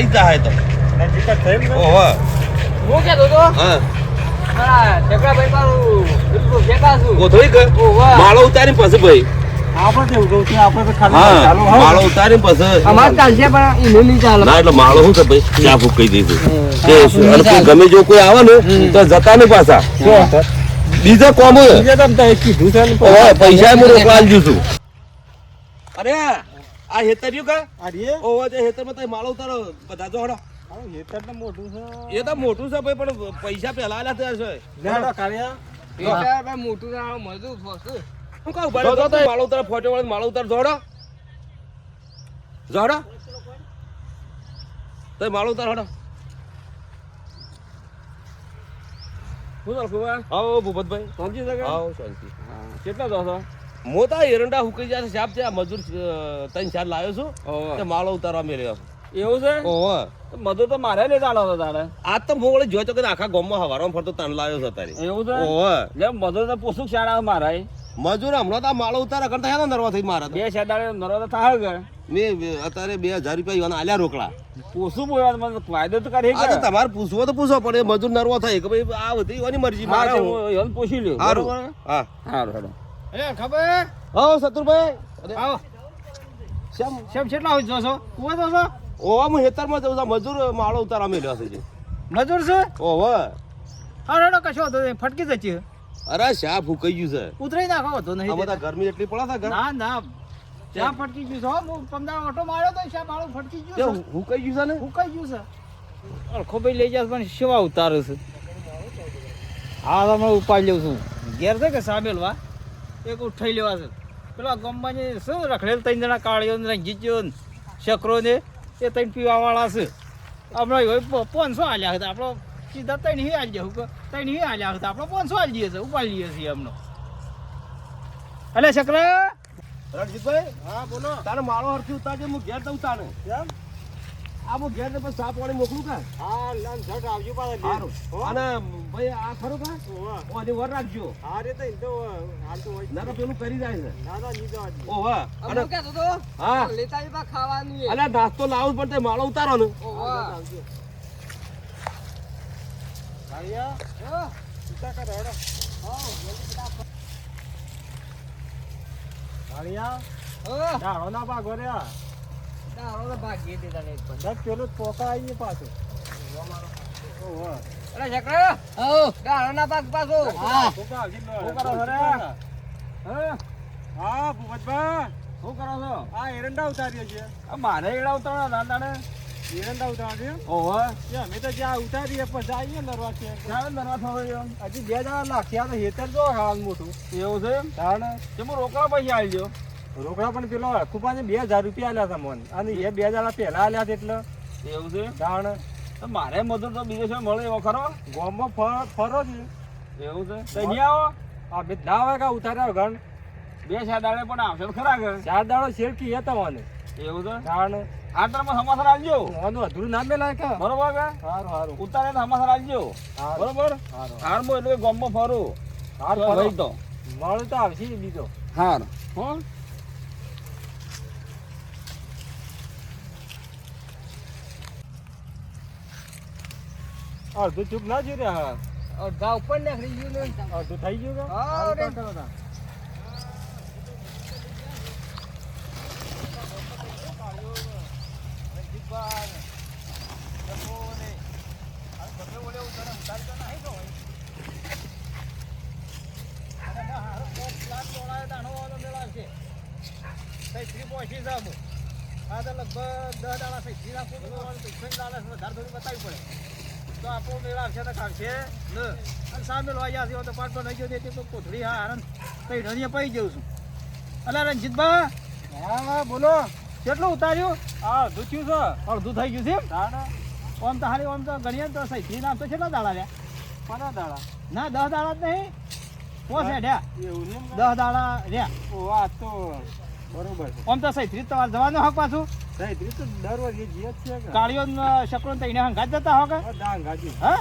આવી જાય તો. ઓહો. હું. માળો ઉતારી પછી ભાઈ. આપણે તો ખાલી હા ચાલુ હોવ. માળો ઉતારી એટલે માળો શું ભાઈ? ચા ફૂક ગમે જો કોઈ આવે ને તો જતા ને પાછા. બીજા કોમ પૈસા હું રોકવા છું. અરે આ હેતર્યું કા અરે રે ઓહો હેતર હેતરમાં તમે માળો ઉતારો બધા જો હડો હેતર તો મોટું છે. એ તો મોટું છે ભાઈ પણ પૈસા પહેલા આલ્યા ત્યાં છે. લેડો કાળિયા ભાઈ મોટું ના મજુ ફસ. હું કહું ભાઈ તો માળો ઉતાર ફોટો વાળો માળો ઉતાર જોડો જોડો તો માળો ઉતાર હડો હું ચાલ ફુવા આવો ભૂપતભાઈ. સમજી શકે આવો શાંતિ. કેટલા દોસો મોટા એરંડા હુકી જાય છે. સાહેબ છે આ મજૂર ત્રણ ચાર લાવ્યો છું. તે માળો ઉતારવા મેળ્યો. એવું છે? ઓહો તો તો મારે નહીં ચાલો હતો તારે. આ તો મોગળે જોયો તો કે આખા ગામમાં હવારમાં ફરતો તન લાવ્યો છે તારી એવું છે? ઓહો લે મધુ તો પોસુક શાળા મારા. મજૂર હમણાં તો માળો ઉતારા કરતા હેનો નરવા થઈ મારા બે શેડાળે નરવા તો થાય કે મેં અત્યારે બે હજાર રૂપિયા યોના આલ્યા રોકડા. પોસું બોલ્યા મને ફાયદો તો કરે તો તમારે પૂછવો તો પૂછવો પડે મજૂર નરવો થાય. કે ભાઈ આ બધી ઈવાની મરજી મારે હું. એને પૂછી લ્યો. સારું? હા. હારું હારું. એ ખબર? આવો શત્રુભાઈ અરે, આવો. શેમ શેમ કેટલા હોય જોશો? કુવા જોશો ઓવા હું હેતરમાં જઉં મજૂર માળો ઉતારવા મેલ્યો છે મજૂર છે? હા. રેડો કશો હતો નહીં. ફટકી જતી અરે શા ફૂકાઈ ગયું છે? ઉતરાઈ નાખો તો નહીં. બધા ગરમી એટલી પડે છે ના ના. ચા ફટકી ગયું છે હો. પમદાર ઓટો માર્યો તો શા માળો ફટકી તે ગયું છે? ફૂકાઈ ગયું છે ને? હુકાઈ ગયું છે. અળખો ભાઈ લઈ જાય પણ સેવા ઉતારે છે? હા તો ઉપાડી લઉં છું. ઘેર છે કે સામેલવા એક ઉઠાઈ લેવા છે. પેલા ગમમાં જે શું રખડેલ ત્રણ જણા કાળીઓ ને રંજીત્યો ને શકરો ને એ ત્રણ પીવાવાળા છે. હમણાં હવે પાંચસો હાલ્યા હતા. આપણો સીધા ત્રણ હી હાલ જવું ત્રણ હી હાલ્યા હતા. આપણે પાંચસો હાલ જઈએ છીએ ઉપાડી લઈએ છીએ હમણાં. અલે શકરા રણજીતભાઈ હા બોલો તારે મારો હરથી ઉતારજે હું ઘેર દઉં તારે કેમ? આ હું ઘેર ને પછી સાપ વાળી મોકલું કા? હા લન ઝટ આવજો પાછા અને ભાઈ આ ખરું કા? ઓની વર રાખજો. હા રે તો તો હાલ તો હોય ના તો પેલું કરી જાય છે. ના ના અને કહેતો તો હા. લેતા ખાવાનું અલા નાસ્તો લાવું પણ તે માળો ઉતારો ને કરે હેડો કાળિયા ડાળો ના ભાગો રે ને હો ના હા કરો હે? હા મારે એડા ઉતારવા દાદાને એરંડા ઉતારવા છે ઓહો અમે તો જ્યાં ઉતારીએ પછી આવીએ નરવા છે ક્યારે નરવા હજી બે જણા નાખ્યા હેતર જો હાલ મોટું. એવું છે તાણ. કે રોકડા પછી આવી ગયો રોકડા પણ પેલો કુપાને બે હજાર રૂપિયા આલ્યા હતા મને. અને એ બે હજાર પહેલા આલ્યા હતા એટલે. એવું છે? કારણ તો મારે મજૂર તો બીજો છે મળે એવો ખરો? ગામમાં ફર ફરો છે એવું છે? તો આવો. આ બે ના કા ઉતાર્યા ગણ બે ચાર દાડે પણ આવશે ખરા ગણ ચાર દાડો શેરકી હતા મને એવું છે? જાણ આટલામાં સમાસર આવજો આનું અધૂરું ના મેલાય કે બરોબર કે? સારું સારું ઉતારે સમાસર આવજો બરોબર? હારમાં એટલે ગામમાં ફરું. હાર ફરો. તો. મળે તો આવશે બીજો. હાર. હો? અડધું ચૂપ ના જોઈ રહ્યા અડધા ઉપર નીકળી ગયું ને. અડધું થઈ ગયું ને હા, હારું, રે. કાં કરો તાણ. આ તો લગભગ દસ દાડા સૈથી રાખો તો પૈસા દાડા વધારે થોડી બતાવવી પડે. તો આપણો મેળા આવશે તો કાઢશે. ન અને સામે લોઈ જશે તો પાટો નહીં ગયો તે તો કોથળી હા આનંદ કઈ ઢળીએ પડી જઉં છું. અલા રણજીતભા હા હા બોલો. કેટલું ઉતાર્યું? હા અડધું થયું છે. અડધું થઈ ગયું છે આમ તો હારી ઓમ તો ગણીએ તો સૈથી નામ તો કેટલા દાડા રહ્યા? કોના દાડા? ના દસ દાડા જ નહીં. છે હેડ્યા? એવું દસ દાડા રહ્યા. ઓ આ તો બરોબર ઓમ આમ તો સૈત્રીસ તમારે જવાનું હક પાછું? સાહેબ તો દર વર્ષે જે છે કાળીઓ શકરો તઈને હંગાત જતા હો કે? ડાંગ હા?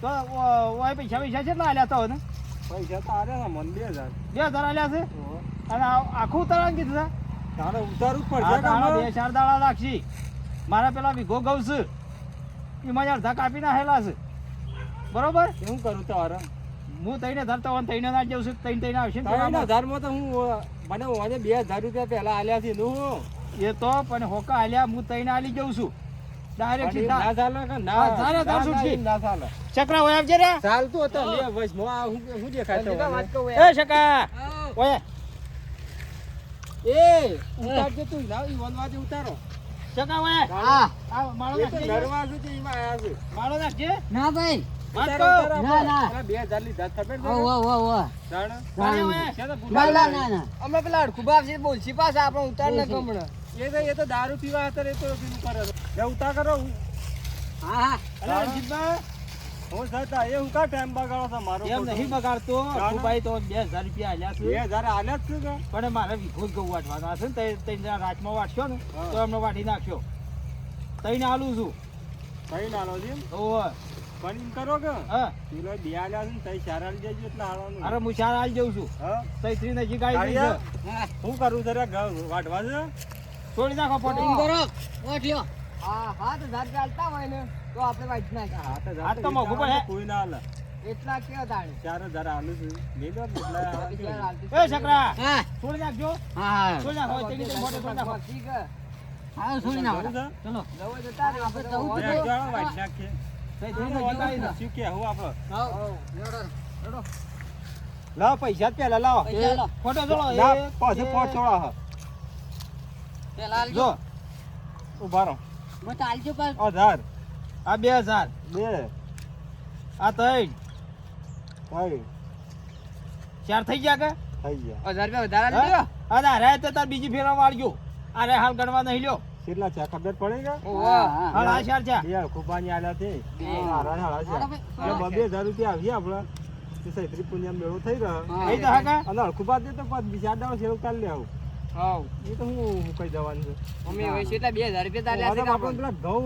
તો ઓય પૈસા પૈસા કેટલા આલ્યા તો ને? પૈસા તો આલ્યા હતા મન બે હજાર. બે હજાર આલ્યા છે? અને આ- આખું ઉતારવાનું કીધું તારે ઉતારવું જ પડશે બે ચાર દાડા લાગશી મારા પેલા વિઘો ગૌ છે. એમાં અડધા કાપી નાખેલા છે. બરોબર? શું કરું તારે? હું તઈને ધરતો હોય તઈને ના જઉં છું. તઈને તઈને આવશે ધર્મ તો હું મને મને બે હજાર રૂપિયા પહેલા આલ્યા છે નું એ તો પણ હોકા આલ્યા હું તઈને આલી જઉં છું. ડાયરેક્ટ ના ચાલે કે ના? ચાલે, તાર છૂટકી. ના ચાલે. ચક્રા હોય આવજે રે. ચાલતું હતું લે બસ મો આ હું હું દેખાય એ શકા ઓય. એ ઉતારજો તું ઈ વનવાથી ઉતારો. શકા ઓય. હા. આ માળો એ નાખજે. નરવા છે તે આયા છે. માળો નાખજે. ના ભાઈ. ના, ના. બે હજાર લીધા છે. છે તો ના ના અમે પેલા છે બોલશી આપણે ઉતાર ને કમણ એ તો એ તો દારૂ પીવા હતા એ તો કરે છે. ઉતાર કરો. હા હા. અલે હું. થતા એ હું કા ટાઈમ બગાડો છો મારો એમ નહીં બગાડતો. અખુભાઈ તો બે હજાર રૂપિયા આલ્યા બે છે હજાર આલ્યા જ છે કે? પણ મારે વિઘો ગૌ વાટવાના હશે ને તઈ- રાતમાં રાતમાં વાટશો ને. તો એમને વાટી નાખ્યો. તઈને આલું છું. તઈને આલો છે એમ? પણ એમ કરો કે હા. પેલો બે આલ્યા છે ને તઈ ચાર આલી દેજો એટલે હાલવાનું. અરે હું ચાર આલી જઉં છું. હા. તઈ શ્રી નજીક આવી? છે શું કરું ઘઉં વાટવા છે? છોડી નાખો ટીમ પોટી કરો. ઓઠ્યો હા હાથ હજાર ચાલતા હોય ને તો આપણે વાંચી નાખીએ હાથ આ તો મોંઘું પડે. કોઈ ના હાલે. એટલા કેવા તાણે? ચાર હજાર આલું છું. લઈ લો એટલા એ છકરા હા. છોડી નાખજો. હા હા. છોડી નાખો તઈ મોટે છોડી નાખો. ઠીક હે. હા છોડી નાખો? ચલો. જવો જતા આપણે છે. હજાર વાટી નાખીએ. તઈ. લાવો પૈસા પેલા પહેલા લાવો. ફોટો પોટ હા. પેલા જો. ઊભા રહો. આલજો પાછું. હજાર, આ બે હજાર. બે, આ ત્રણ. ત્રણ, ચાર થઈ ગયા કે? થઈ ગયા. હજાર રૂપિયા વધારે હા? લીધો અને અરે તો તાર બીજી ફેરા વાળજો. અરે હાલ ગણવા નહીં લ્યો. કેટલા છે? ખબર પડે કે? હળા હા. ચાર છે બે ખુબાની આલ્યા છે બે. હળા છે એટલે બબે હજાર રૂપિયા આવીએ આપણે. તે સૈત્રી પુણ્યમ મેળો થઈ રહ્યો. હા. થઈ તો હા. અને અડખુબા દે તો પાંચ બીજા દાવ શેરું કાઢી લે આવું હાવ. એ તો હું હું કઈ જવાનું છે? અમે હવે કેટલા બે હજાર રૂપિયા તાલ્યા છે આપણે? આપણે પેલા ઘઉં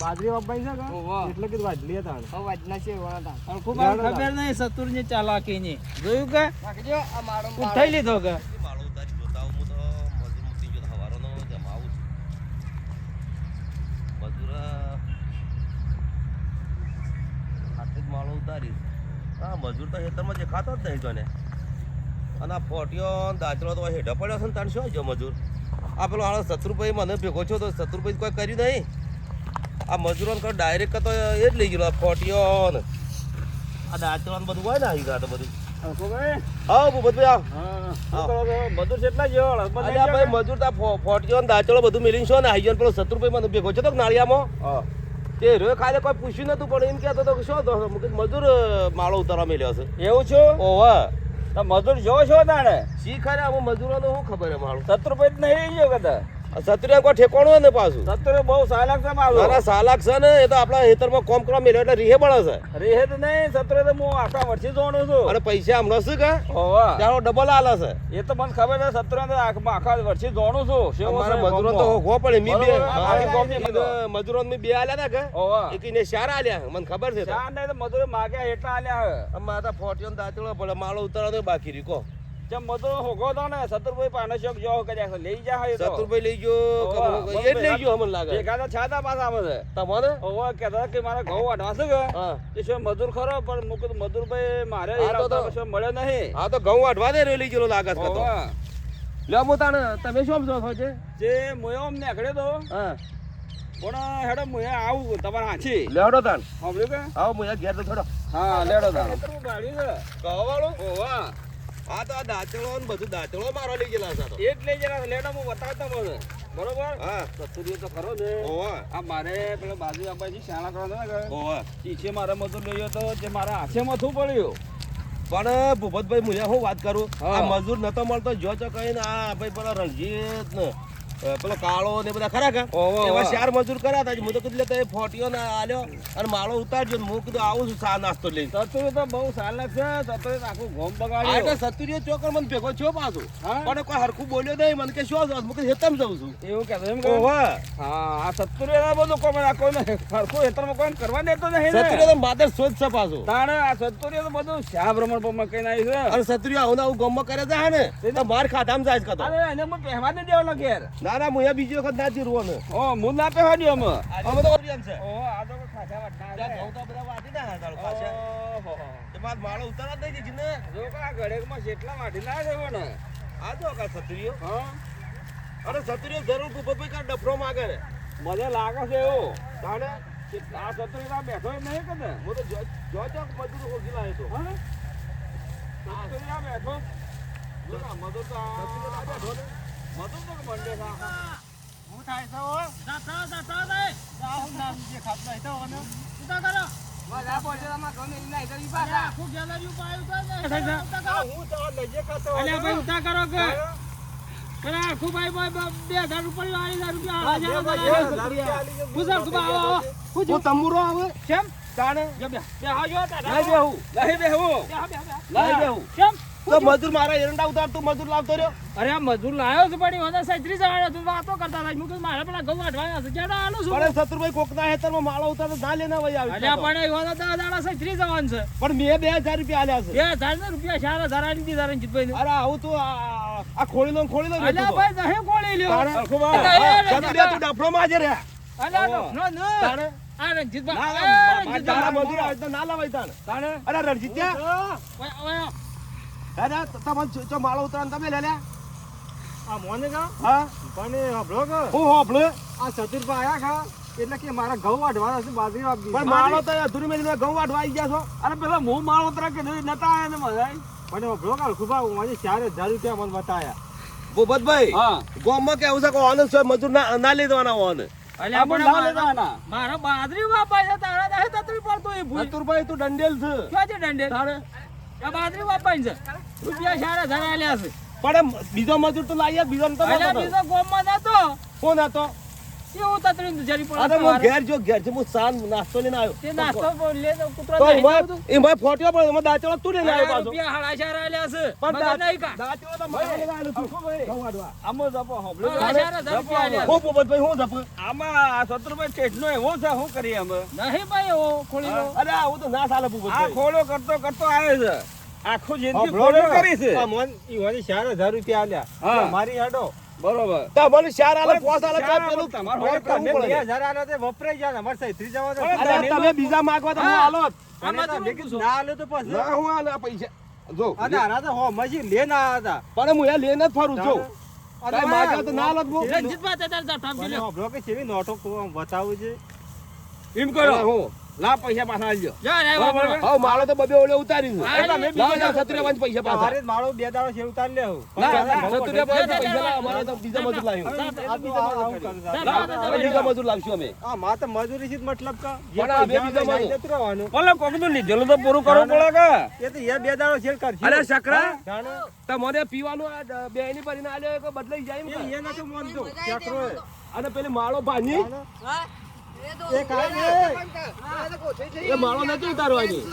બાજરી વાપવાય છે કે. એટલે કે વાટલી હતા હવે વાંચના છે વણાતા ખૂબ ખબર નહીં ચાલાકી ની જોયું કે? રાખજો આ મારો ઉઠાઈ લીધો કે માળો ઉતારી જોતા આવું હું તો મજૂર મૂકી ગયો તો હવારોનો જમા આવું છું મજૂર અ, હાથે જ માળો ઉતારીશ મજૂર તો ખેતરમાં દેખાતો જ નહીં તને અને આ ફોટીઓ દાચલો તો હેઠો પડ્યો છે ને તાણ શું જો મજૂર? આ પેલો આણો શત્રુભાઈ મને ભેગો છો તો શત્રુભાઈ કોઈ કર્યું નહીં. આ મજૂરોને કહો ડાયરેક્ટ તો એ જ લઈ ગયેલો આ ફોટીઓ ને આ દાચલો બધું હોય ને આવી ગયા તો બધું મજૂર ને. બધું મિલીને છો ને આઈ ગયો પેલો શત્રુભાઈ મને ભેગો છો તો નાળિયામાં? હા. તે રોય ખાલી કોઈ પૂછ્યું નતું પણ એમ કહેતો હતો કે શું મેં મજૂર માળો ઉતારવા મેલ્યો છે. એવું છું? ઓવે તો મજૂર જો છો તાણે? શી ખરે? આમાં મજૂરોને શું ખબર માળો? સત્તર રૂપિયા નહીં ગયો કદા સત્રિયા કોઈ ઠેકોણું ને પાછું? સત્રુ બહુ સાલાક છે મારું. નાના સાલાક છે ને એ તો આપણા હેતરમાં કોમ કરવા મેલ્યો એટલે રીહે બળે છે. તો નહીં સત્ર તો હું આખા વર્ષે જોણું છું. અને પૈસા હમણાં શું કે ત્યારો ડબલ આલે છે. એ તો મને ખબર છે સત્ર આખા વર્ષે જોણું છું. શેવો છે મજૂરો તો હો પડે મી બે. મજૂરો મેં બે આલ્યા ને કે? એક ને ચાર આલ્યા મને ખબર છે તો. ચાર નહીં તો મજૂરો માગ્યા એટલા આલ્યા હે. અમારા તો ફોટીઓ ને દાચડો પડે માળો ઉતારો બાકી રીકો જેમ મજૂરો હોગો તો ને સત્રુભાઈ પાનો શોખ જો કર્યા લઈ જા હે તો. શત્રુભાઈ લઈ એ જ લઈ ગયો મને લાગે. ભેગા છાતા પાછા આવે છે તમને ઓવા કહેતા કે મારા ઘઉં વાઢવા કે? એ શું મજૂર ખરો પણ મુકુદ મજૂરભાઈ મારે હા, તો હેરાવતા તો- મળ્યો નહીં. હા તો ઘઉં દે લઈ ગયેલો લાગે છે લ્યો તમે શું સમજો છો છે જે? મોયો અમને તો હા. પણ હેડો મોયા આવું તમારા હાથી. લેડો તાન સાંભળ્યું કે? આવો મો ઘેર તો થોડો. હા લેડો ગાડી છે ઓવા હા તો આ દાંતળો ને બધું દાંતળો મારો લઈ ગયેલા છે એ જ લઈ ગયેલા લેડો હું બતાવતા મને બરોબર? હા. કસ્તુરીઓ તો ખરો ને. ઓવા આ મારે પેલો બાજુ આબાજી શાળા કરવા ને ઓવા ઈચ્છે મારે મજૂર લઈ તો જે મારા હાથે મથું પડ્યું. પણ ભૂપતભાઈ મુજા હું વાત કરું. આ મજૂર નતો મળતો જો ચો કઈ ને આ ભાઈ પેલો રણજીત ને. પેલો કાળો ને બધા ખરા કા? એવા ચાર મજૂર કર્યા હતા હું તો કીધું લેતા એ ફોટીઓ ને આલ્યો અને માળો ઉતારજો ને હું કીધું આવું છું ચા નાસ્તો લઈને. સતુરી તો બહુ સાલક છે સતુરી આખું ગોમ બગાડ્યો. એટલે સતુરીઓ ચોકર મને ભેગો છો પાછો. પણ કોઈ હરખું બોલ્યો નહીં મને કે શું છો? હું હેતમ જઉં છું. એવું કહેતો એમ કહો? હા આ સતુરી ના બધું કોઈ આ કોઈને સરખું હેતરમાં કોઈ કરવા દેતો નહીં ને. તો માદર શોધ છે પાછો. તાણે આ સતુરી તો બધું શ્યા ભ્રમણ પર મકાઈ નાખ્યું છે? અને સતુરીઓ આવું ને આવું ગમમાં કરે છે ને તો માર ખાધામ જાય છે કાં એને મને પહેવા દેવાનો ઘેર. ના ના મુયા બીજી વખત ના જીરવો ને ઓ મું ના પહેવા દે અમે અમે તો એમ છે. ઓ આ તો વાટના ત્યાં છે. ઘઉં તો બધા વાટી ના હતા પાછા. ઓહો. બાદ માળો જ નહીં દીધી ને. જો કા આ ઘડેકમાં જેટલા વાટી ના દેવો ને આ જો કા સત્રીઓ હા. અરે સત્રીઓ જરૂર ભૂપતભાઈ કા ડફરો માગે ને મને લાગે છે એવું. તાણે કે આ સત્રીઓ ના બેઠો નહીં કે ને હું તો જો જો મજૂર હોગી લાયો તો. હા? સત્રીઓ ના બેઠો? જો તો ના બેઠો ને. તો આખા. હું થાય હો જાતા જાતા દે જાહું નામ જે ખાત નહીં તો અને ઉતા કરો બધા પહોંચે તમારે ગમે નહીં કરી પાછા આખું ગેલેરી પાયું તો ને ઉતા હું તો લઈએ ખાતો અલ્યા ભાઈ ઉતા કરો કે? પેલા આખું ભાઈ ભાઈ બ- હજાર રૂપિયા હજાર રૂપિયા હજાર રૂપિયા આલી સર ખૂબ આવો હું તંબુરો આવે કેમ તાણે બે હાજો તા લઈ બેહું લઈ બેહું લઈ બેહું કેમ તો મજૂર મારા એરંડા ઉતાર તું મજૂર લાવતો રહ્યો? અરે આ મજૂર લાવ્યો છે પણ મને સૈત્રી જવાડ્યો તું વાતો કરતા હતા. મુકે મારે પેલા ઘઉં વાટવાના છે. કેડા આલું છું પણ સતુરભાઈ કોકના હેતરમાં માળો ઉતાર તો ના લેના વઈ આવી. અલ્યા પણ એ વાતો દાડા સૈત્રી જવાન છે. પણ મેં બે હજાર રૂપિયા આલ્યા છે. બે ને રૂપિયા ચાર હજાર દીધા રંજીતભાઈ અરે આવું તું આ ખોળી લો ખોળી લો અલ્યા ભાઈ નહીં લ્યો. સતુરિયા તું માં અલ્યા નો. આ. તારા મજૂર આવે તો ના લવાય તાણે. તાણે અરે રણજીત્યા ઓય, ઓય. દાદા તમારે જો- માળો ઉતાર તમે લે લે. આ મોને કા હા? પણ હબળો કે? હું હોભળે. આ સતીરભાઈ આયા ખા? એટલે કે મારા ઘઉં વાઢવાના છે બાજરી વાપી પણ માળો તો અધૂરી મેલી ઘઉં વાટવા આવી ગયા છો. અરે પેલા હું માળ ઉતરા કે નતા આયા ને મજા પણ હબળો કાલ ખુબા મને ચાર હજાર રૂપિયા મને બતાયા. ભૂપતભાઈ હા. ગામમાં કેવું છે કે ઓન મજૂર ના ના લઈ દેવાના ઓન? અલ્યા આ પણ પણ ના મારા- લેવાના. મારા બાજરી વાપાય છે તારા દાહે તતરી પડતો એ ભૂલ. સતુરભાઈ તું દંડેલ છે. ક્યાં છે દંડે તાણે? આ બાજરી વાપાય છે. રૂપિયા હજાર આલ્યા છે. પણ બીજો મજૂર તો લાવી આપ, બીજો તો. બીજો ગોમમાં નતો. કોણ હતો? એવું તતરી જરી અરે હું ઘેર જો ઘેર છે હું સાન નાસ્તો લઈને આવ્યો. તે નાસ્તો લે કૂતરો તો એમાં એમાં ફોટ્યો પણ એમાં દાંતેલો તું લઈને આવ્યો પાછો. રૂપિયા હાડા ચાર આલ્યા છે. પણ મજા કા દાંતેલો તો મારે લઈને આવેલો તું. ઘઉં વાટવા. આમાં જપો હબળો હાડા રૂપિયા આલ્યા હું ભૂપતભાઈ હું જપ? આમાં આ સત્રુભાઈ ટેટનો એવો છે શું કરીએ અમે? નહીં ભાઈ ખોલી લો અરે આવું તો ના ચાલે આ ભૂપતભાઈ ખોળો કરતો કરતો આવે છે. આખું જિંદગી ખોળો કરી છે. આ ઈ વળી ચાર હજાર રૂપિયા આલ્યા. મારી હેડો. બરોબર તમને ચાર આલે પાંચ આલે ચાર તો પેલું તમારે હોય તમે બે પડે. તે વપરાઈ ગયા અમારે સૈત્રી જવા અરે, અરે તમે બીજા માંગવા તો હું હા. આલો જ. આમાં તો મેં કીધું પૂછો. ના આલ્યો તો પછી ના હું આલે પૈસા જો અને તો હો મજી લેન આયા હતા પણ હું એ લઈને જ ફરું છું અરે તો ના આલો જ હું. રંજીતભાઈ તે તારે ઠામ મને હોભળો કે નોટો બતાવું છે એમ કરો હું. લા પૈસા પાછા આલજો. હા માળો તો બબે ઓલે ઉતારી દઉં હા, સત્રીય પાંચ પૈસા પાછા અરે માળો બે દાડો છે ઉતારી લેવું સત્રીય પાંચ પૈસા અમારે તો બીજા મજૂર લાવ્યું. તો બીજા મજૂર લાવશું અમે હા માં તો મજૂરી છે મતલબ કે જે પણ આ બે બીજા મજૂર રહેવાનું. બોલો કોકનું લીધેલું તો પૂરું કરવું પડે કે એ તો એ બે દાડો છે કરશે અરે શકરા તો મને પીવાનું આ બે ની ભરીને આલ્યો કે બદલાઈ જાય એમ એ નથી માનતો ચક્રો અને પેલી માળો ભાંગી એ કાંઈ એ માળો નથી ઉતારવાની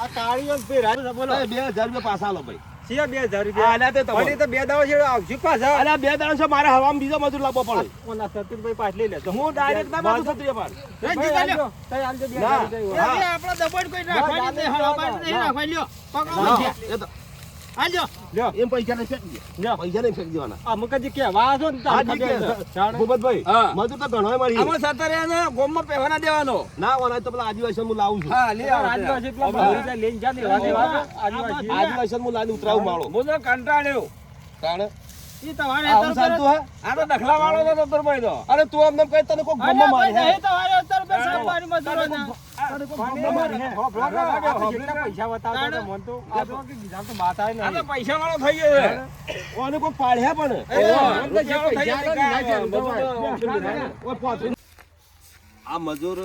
આ કાળીઓ જ પહેરાય. બોલો. એ બે હજાર રૂપિયા પાછા આલો ભાઈ છે બે હજાર આ રૂપિયા આલ્યા તે તમારે. તો બે દાડો છે પાછા અરે બે દાડા છે મારે હવામાં બીજો મજૂર લાવવો પડે ઓલા સતીશભાઈ પાછ લઈ લેતો હું ડાયરેક્ટ ના મારું સત્રીય પાડ. ભાઈ, આલજો. તઈ આલજો બે ના. હજાર રૂપિયા. એ આપણા કોઈ રાખવાની નહીં, હળવાઈ નહીં રાખવાની, લ્યો. પકડો એ તો- લ્યો. એમ પૈસા નહીં ફેંકી દે. પૈસા નહીં ફેંકી દેવાના. આ મુકતજી કેવા છો ને તાર. ભૂપતભાઈ મજૂર તો સતરે પહેવાના દેવાનો. ના ઓના તો પેલા આદિવાસી હું લાવું છું. હા લે આદિવાસી પેલા લઈને જા દેવા દેવા આદિવાસી. આદિવાસી હું લાવીને ઉતરાવું માળો. હું તો કંટાળ્યો. કારણ ઈ તમારે અત્યારે ચાલતું હે આ તો વાળો તો સત્તરભાઈ તો અરે તું અમને કઈ તને કોઈ ભાઈ, મારે તમારે એ હો, બ્લોક આ તો પૈસા બતાવતા હતા મન તો આ તો કે બીજા તો માતાએ આ તો નહીં. પૈસા વાળો થઈ ગયો છે ઓને કોઈ પાડ્યા પણ આમ તો જે પૈસા પૈસા લઈને ના છે. આ મજૂર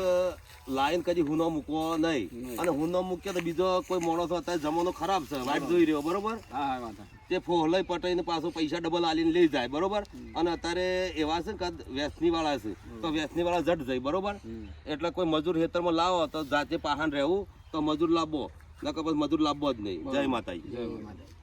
લાઈન કદી હુનો મૂકવો નહીં. અને હુનો મૂક્યો તો બીજો કોઈ માણસ અત્યારે જમાનો ખરાબ છે વાઇટ જોઈ રહ્યો બરોબર? તે ફોહલાઈ પટાઈને પાછો પૈસા ડબલ આલીને લઈ જાય બરોબર? અને અત્યારે એવા છે ને કે વ્યસની વાળા છે તો વ્યસની વાળા જટ જાય બરોબર? એટલે કોઈ મજૂર ખેતરમાં લાવો તો જાતે પહાણ રહેવું તો મજૂર લાવવો. નકર પછી મજૂર લાવવો જ નહીં. જય માતાજી. જય માતા